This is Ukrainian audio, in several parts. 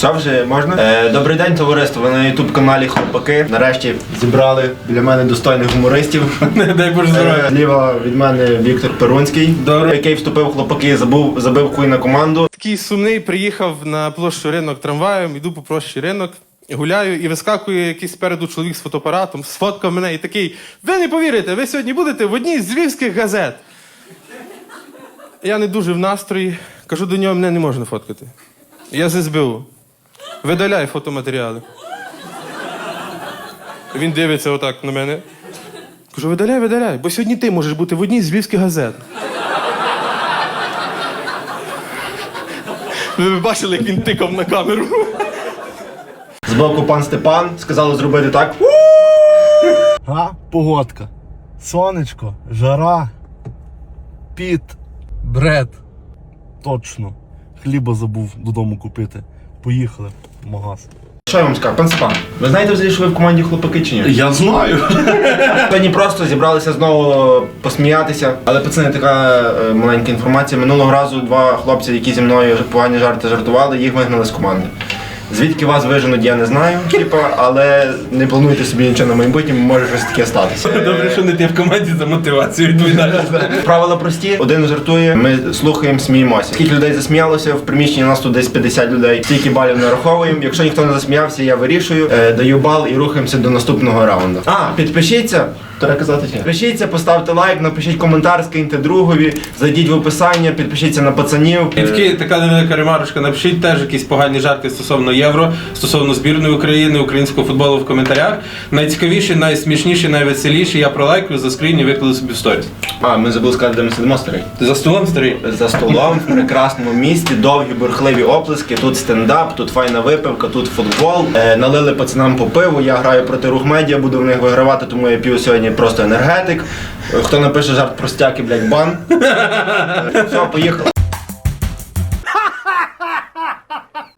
Все вже можна? Е, добрий день, товариство. Ви на ютуб каналі Хлопаки. Нарешті зібрали біля мене достойних гумористів. Дай Боже здоров'я. Е, Зліва від мене Віктор Перунський, Добре. який вступив в хлопаки, забув, забив хуй на команду. Такий сумний приїхав на площу ринок трамваєм, йду по площі ринок, гуляю і вискакує якийсь спереду чоловік з фотоапаратом, сфоткав мене і такий: Ви не повірите, ви сьогодні будете в одній з львівських газет. Я не дуже в настрої, кажу до нього, мене не можна фоткати. Я з СБУ. Видаляй фотоматеріали. Він дивиться отак на мене. Кажу, видаляй, видаляй, бо сьогодні ти можеш бути в одній з львівських газет. Ви б бачили, як він тикав на камеру. Збоку пан Степан сказали зробити так. А? Погодка. Сонечко, жара, піт, бред. Точно. Хліба забув додому купити. Поїхали магаз. Що я вам скажу, пан Степан, ви знаєте взагалі, що ви в команді хлопаки чи ні? Я знаю. Сьогодні просто зібралися знову посміятися. Але пацани, така е, маленька інформація. Минулого разу два хлопці, які зі мною погані жарти жартували, їх вигнали з команди. Звідки вас виженуть, я не знаю, типа, але не плануйте собі нічого на майбутнє, може щось таке статися. Добре, що не ти в команді за мотивацію відповідаєш. Правила прості, один жартує, ми слухаємо, сміємося. Скільки людей засміялося, в приміщенні у нас тут десь 50 людей. Стільки балів нараховуємо. Якщо ніхто не засміявся, я вирішую, е, даю бал і рухаємося до наступного раунду. А, підпишіться. Треба казати чи? Підпишіться, поставте лайк, напишіть коментар, скиньте другові, зайдіть в описання, підпишіться на пацанів. І така невелика ремарочка. Напишіть теж якісь погані жарти стосовно євро, стосовно збірної України, українського футболу в коментарях. Найцікавіші, найсмішніші, найвеселіші. Я пролайкаю, заскріню, викладу собі в сторіс. А, ми забули сказати, де ми сидимо старий. За столом старий? За столом в прекрасному місті, довгі бурхливі оплески. Тут стендап, тут файна випивка, тут футбол. Е, налили пацанам по пиву. Я граю проти рух медіа, буду в них вигравати, тому я п'ю сьогодні просто енергетик. Е, Хто напише жарт про стяки, блядь, бан. Е, Все, поїхали.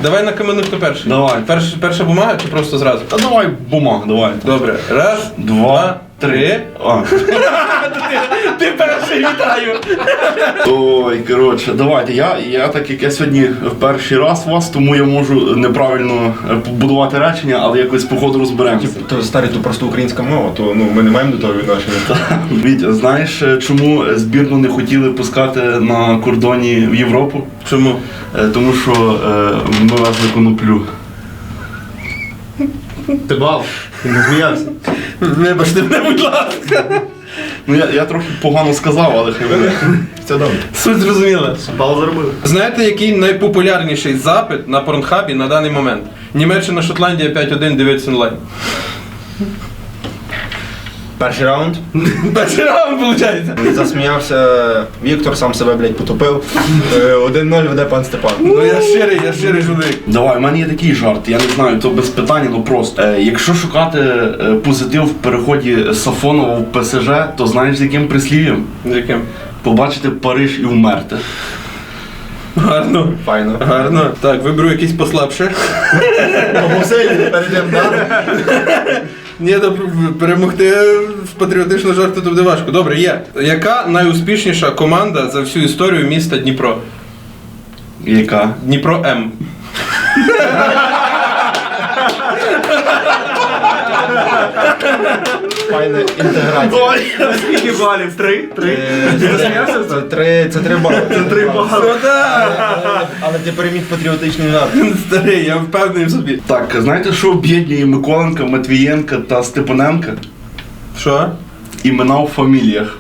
Давай на камену хто перший. Давай. Перш, перша бумага чи просто зразу? Та давай бумага, давай. Добре. Раз, Два, три. А. Ти перший вітаю! Ой, коротше, давайте. Я, я так як я сьогодні в перший раз вас, тому я можу неправильно е, побудувати речення, але якось по ходу розберемося. То старий, то просто українська мова, то ну ми не маємо до того відношення. Вітя, знаєш, е, чому збірну не хотіли пускати на кордоні в Європу? Чому? Е, Тому що е, ми везли коноплю. Ти бал. Ти не зміявся. Вибачте мене, будь ласка. Ну я, я трохи погано сказав, але хай буде. Все добре. Суть зрозуміла. Бал заробили. Знаєте, який найпопулярніший запит на порнхабі на даний момент? Німеччина, Шотландія 5-1 дивиться онлайн. Перший раунд. Перший раунд, виходить. Засміявся Віктор, сам себе, блядь, потопив. Е, 1-0 веде пан Степан. Ну я щирий, я щирий чоловік. Давай, у мене є такий жарт, я не знаю, то без питання, ну просто. Е, якщо шукати е, позитив в переході Сафонова в ПСЖ, то знаєш з яким прислів'ям? З яким? Побачити Париж і вмерти. Гарно. Файно. Гарно. Так, виберу якийсь послабше. Перейдемо далі. Ні, перемогти в патріотичну жарту то буде важко. Добре, є. Яка найуспішніша команда за всю історію міста Дніпро? Яка? Дніпро М. Файна інтеграція. Скільки балів? Три? Три? Засміявся? Три, це три бали. Це три бали. Ну! Але ти переміг патріотичний жарт. Старий, я впевнений в собі. Так, знаєте, що об'єднує Миколенка, Матвієнка та Степаненка? Що? Імена у фаміліях.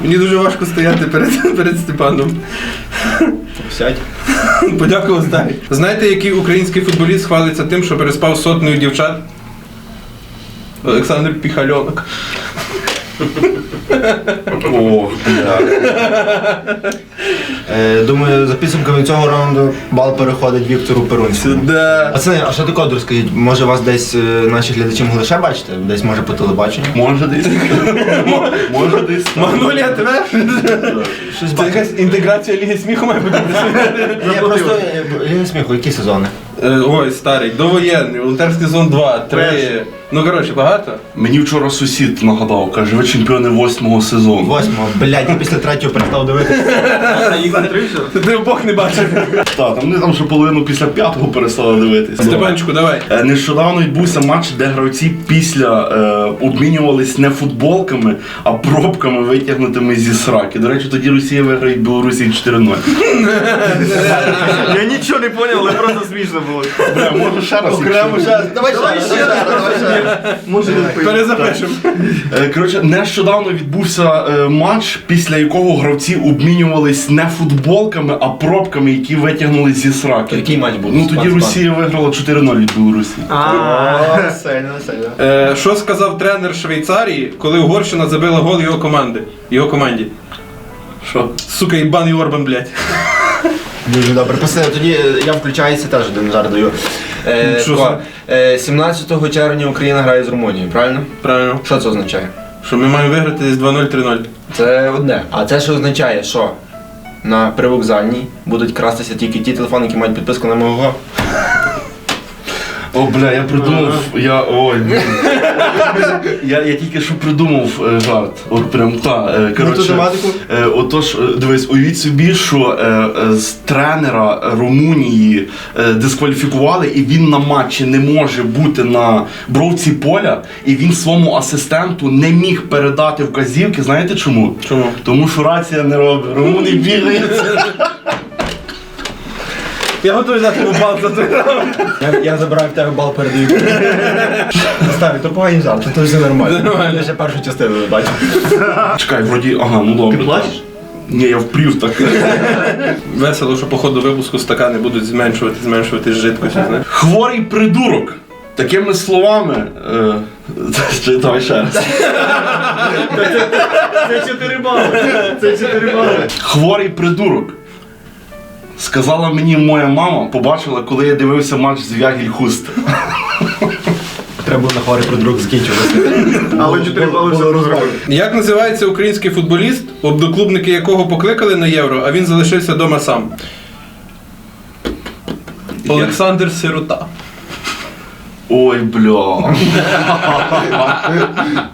Мені дуже важко стояти перед, перед Степаном. Сядь. Подякував старий. Знаєте, який український футболіст хвалиться тим, що переспав з сотнею дівчат? Олександр Піхальонок. О, бля. Е, Думаю, за підсумками цього раунду бал переходить Віктору Перунському. Да. Пацани, а що таке, розкажіть? Може вас десь е, наші глядачі могли ще бачити? Десь може по телебаченню? Може десь. Може десь. так. Тебе? Щось Це бачите? якась інтеграція Ліги сміху має бути. Ні, просто е, я сміху, які сезони? Е, Ой, старий, довоєнний, волонтерський зон 2, 3, Ну, коротше, багато. Мені вчора сусід нагадав, каже, ви чемпіони восьмого сезону. Восьмого, блядь, я після третього перестав дивитися. Їх? Ти обох не бачив. Та, там вони там ще половину після п'ятого перестали дивитися. Степанчику, давай. Е, Нещодавно відбувся матч, де гравці після е, обмінювались не футболками, а пробками витягнутими зі сраки. До речі, тоді Росія виграє Білорусі 4-0. Я нічого не поняв, але просто смішно було. Бля, може ще раз. Давай ще ще раз, давай ще раз. Може Перезапишемо. Е, Коротше, нещодавно відбувся е, матч, після якого гравці обмінювались не футболками, а пробками, які витягнули зі сраки. Який матч був? Ну тоді. Росія виграла 4-0 від Білорусі. О, Сильно, сильно. Е, що сказав тренер Швейцарії, коли Угорщина забила гол його команди? Його команді. Що? Сука, ібаний Орбан, блядь. Дуже добре. Пасе, тоді я включаюся теж один жарт даю. Е, Що тако, е, 17 червня Україна грає з Румунією, правильно? Правильно. Що це означає? Що ми маємо виграти десь 2-0-3-0. Це одне. А це що означає, що на привокзальній будуть крастися тільки ті телефони, які мають підписку на мого. О, бля, я придумав. Я. Ой. я, я тільки що придумав е, жарт. От прям та. Е, Ну, коротше, тематику? е, отож, е, дивись, уявіть собі, що е, е, з тренера Румунії е, дискваліфікували, і він на матчі не може бути на бровці поля, і він своєму асистенту не міг передати вказівки. Знаєте чому? Чому? Тому що рація не робить. Румуни бігають. Я готовий дати йому бал за той раунд. Я, я забираю в тебе бал передаю. Ставі, то погані жарти, то все нормально. Нормально. Я ще першу частину не бачив. Чекай, вроді, ага, ну добре. Ти плачеш? Ні, я впрів так. Весело, що по ходу випуску стакани будуть зменшувати, зменшувати жидкості, знаєш. Хворий придурок. Такими словами. Е, давай ще раз. Це 4 бали. Це 4 бали. Хворий придурок. Сказала мені моя мама, побачила, коли я дивився матч з Вягіль-Хуст. Треба було на хворий про друг закінчувати. Але 4 бали все. Як називається український футболіст, одноклубники якого покликали на євро, а він залишився вдома сам? Олександр Сирота. Ой, бля.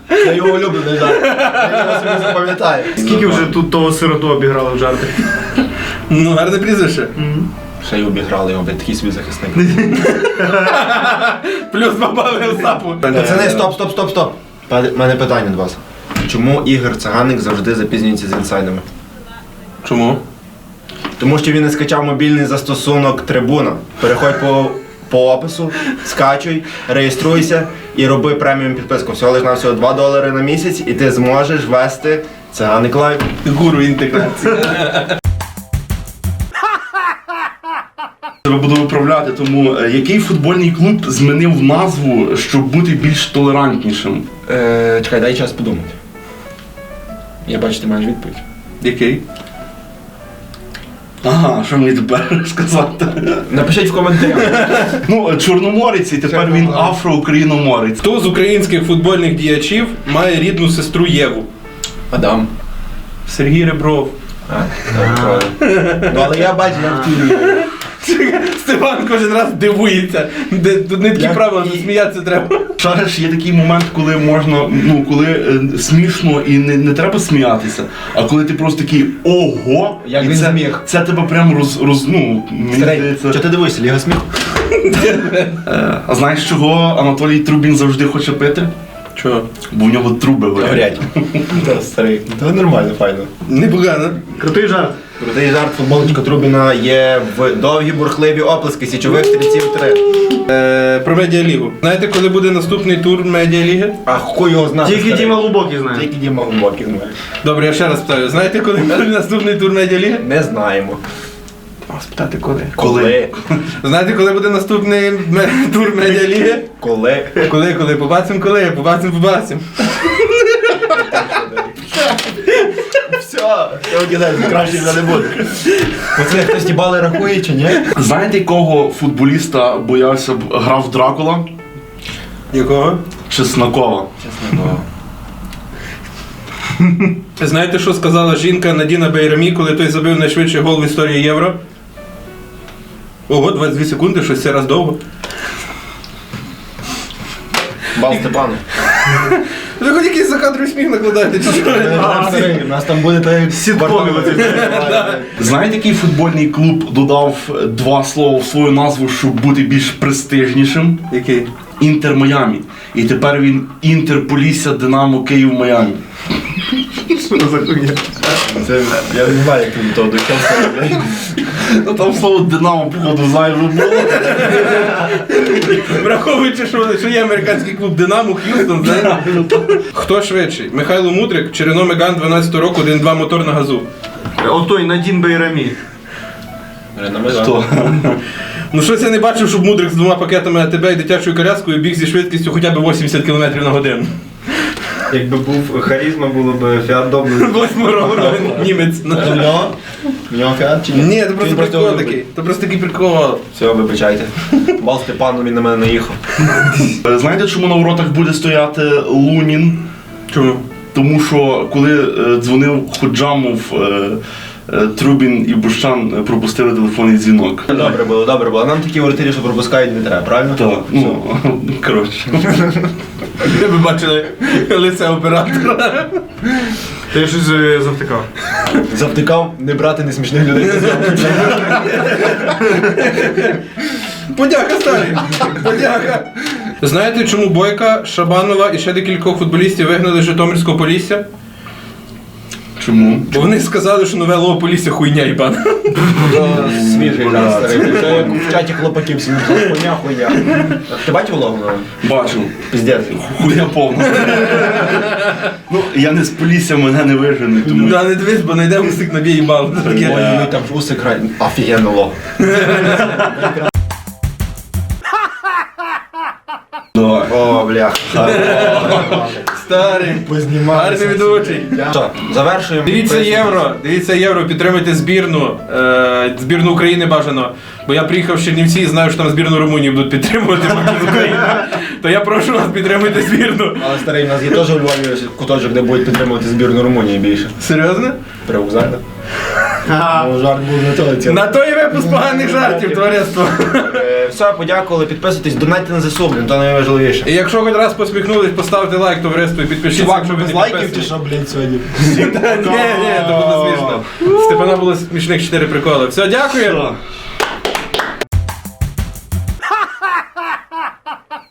Це його улюблений жарт. Я його собі запам'ятаю. Скільки вже тут того сироту обіграли в жарти? Ну, гарне прізвище. Ще й обіграли його, блядь, такий свій захисник. Плюс бабали Остапу. Пацани, стоп, стоп, стоп, стоп. У мене питання до вас. Чому Ігор Циганик завжди запізнюється з інсайдами? Чому? Тому що він не скачав мобільний застосунок трибуна. Переходь по, по опису, скачуй, реєструйся і роби преміум підписку. Всього лиш на всього 2 долари на місяць, і ти зможеш вести циганик лайв. Гуру інтеграції. Тебе буду виправляти, тому е, який футбольний клуб змінив назву, щоб бути більш толерантнішим? Е, чекай, дай час подумати. Я бачу, ти маєш відповідь. Який? Ага, що мені тепер сказати? Напишіть в коментарях. Ну, Чорноморець, і тепер він афро-україноморець. Хто з українських футбольних діячів має рідну сестру Єву? Адам. Сергій Ребров. А, так, правильно. Ну, але я бачу, я в тілі. Степан кожен раз дивується. Де, тут не такі Я- правила, і- не сміятися треба. Шариш, є такий момент, коли можна, ну коли е, смішно і не, не треба сміятися, а коли ти просто такий ого, Як і він це, зміг. це тебе прям роз, роз ну, мені здається. Що ти дивишся, Ліга сміху? Е, а знаєш чого Анатолій Трубін завжди хоче пити? Чого? Бо в нього труби горять. Та, Старий. Та нормально, файно. Непогано. Крутий жарт. Крутий жарт футболочка Трубіна є в довгі бурхливі оплески січових стрільців 3. Е, про медіалігу. Знаєте, коли буде наступний тур медіаліги? А хуй його знати. Тільки. Діма глибокий знає. Тільки Діма глибокий знає. Добре, я ще раз питаю. Знаєте, коли буде наступний тур медіаліги? Не знаємо. А спитати коли. Коли? Знаєте, коли буде наступний тур медіаліги? Коли? Коли, коли? Побачимо коли, побачимо, побачимо. Все, краще вже не буде. Пацани, хтось ті бали рахує чи ні? Знаєте, якого футболіста боявся б грав Дракула? Якого? Чеснокова. Чесно, Знаєте, що сказала жінка Надіна Бейрамі, коли той забив найшвидший гол в історії Євро? Ого, 22 секунди, щось це раз довго. Бал Степану. Ви хоч якийсь закадровий сміх накладаєте, чи що? У нас там буде Сіткоми. Знаєте, який футбольний клуб додав е, два слова в свою назву, щоб бути більш престижнішим? Який? Інтер Майамі. І тепер він Інтер Полісся Динамо Київ Майамі. Це, я не знаю, як до того дійшов. Ну там слово Динамо, походу, зайве було. Враховуючи, що, що є американський клуб Динамо, Х'юстон, знаєте? Хто швидший? Михайло Мудрик чи Рено Меган 12 року 1-2 мотор на газу? Отой Надін Бейрамі. Хто? Ну щось я не бачив, щоб Мудрик з двома пакетами АТБ і дитячою коляскою біг зі швидкістю хоча б 80 км на годину. Якби був харізма, було б фіат добре. Восьмого німець. Фіат чи ні? Ні, це просто прикол такий. Це просто такий прикол. Все, вибачайте. Бал Степану, він на мене наїхав. Е, Знаєте, чому на воротах буде стояти Лунін? Чому? Тому що коли е, дзвонив Ходжамов. е, Трубін і Бущан е, пропустили телефонний дзвінок. Добре було, добре було. Нам такі воротарі, що пропускають не треба, правильно? Так, ну, коротше. Ви бачили лице оператора. Ти щось е, завтикав. Завтикав не брати несмішних людей. Подяка, старий. Подяка. Знаєте, чому Бойка, Шабанова і ще декількох футболістів вигнали з Житомирського Полісся? Чому? Бо вони сказали, що нове лово Полісся хуйня, їбан. Свіжий газ старий. Як в чаті хлопаків всі хуйня, хуйня. Ти бачив влогу? Бачу. Піздець. Хуя повна. ну, я не з Полісся, мене не вижене, тому. Да, не дивись, бо знайде усик наб'є їбал. Це таке. Там ж уси край. Офігенно лог. Давай. О, бля. Старий. Гарний ведучий. Що, завершуємо. Дивіться євро, дивіться євро, підтримуйте збірну, е, збірну України бажано. Бо я приїхав з Чернівці і знаю, що там збірну Румунії будуть підтримувати поки з України. То я прошу вас, підтримуйте збірну. Але старий, у нас є теж у Львові куточок, де будуть підтримувати збірну Румунії більше. Серйозно? Привокзально. Ну, жарт був на той. На той випуск поганих жартів, товариство. Е, Все, подякували, підписуйтесь, донайте на ЗСУ, блін, то найважливіше. І якщо хоч раз посміхнулись, поставте лайк товариство, і підпишіться, Чувак, якщо ви без не лайків чи підписані. що, блін, сьогодні? Ні, ні, то було смішно. Степана було смішних 4 приколи. Все, дякую.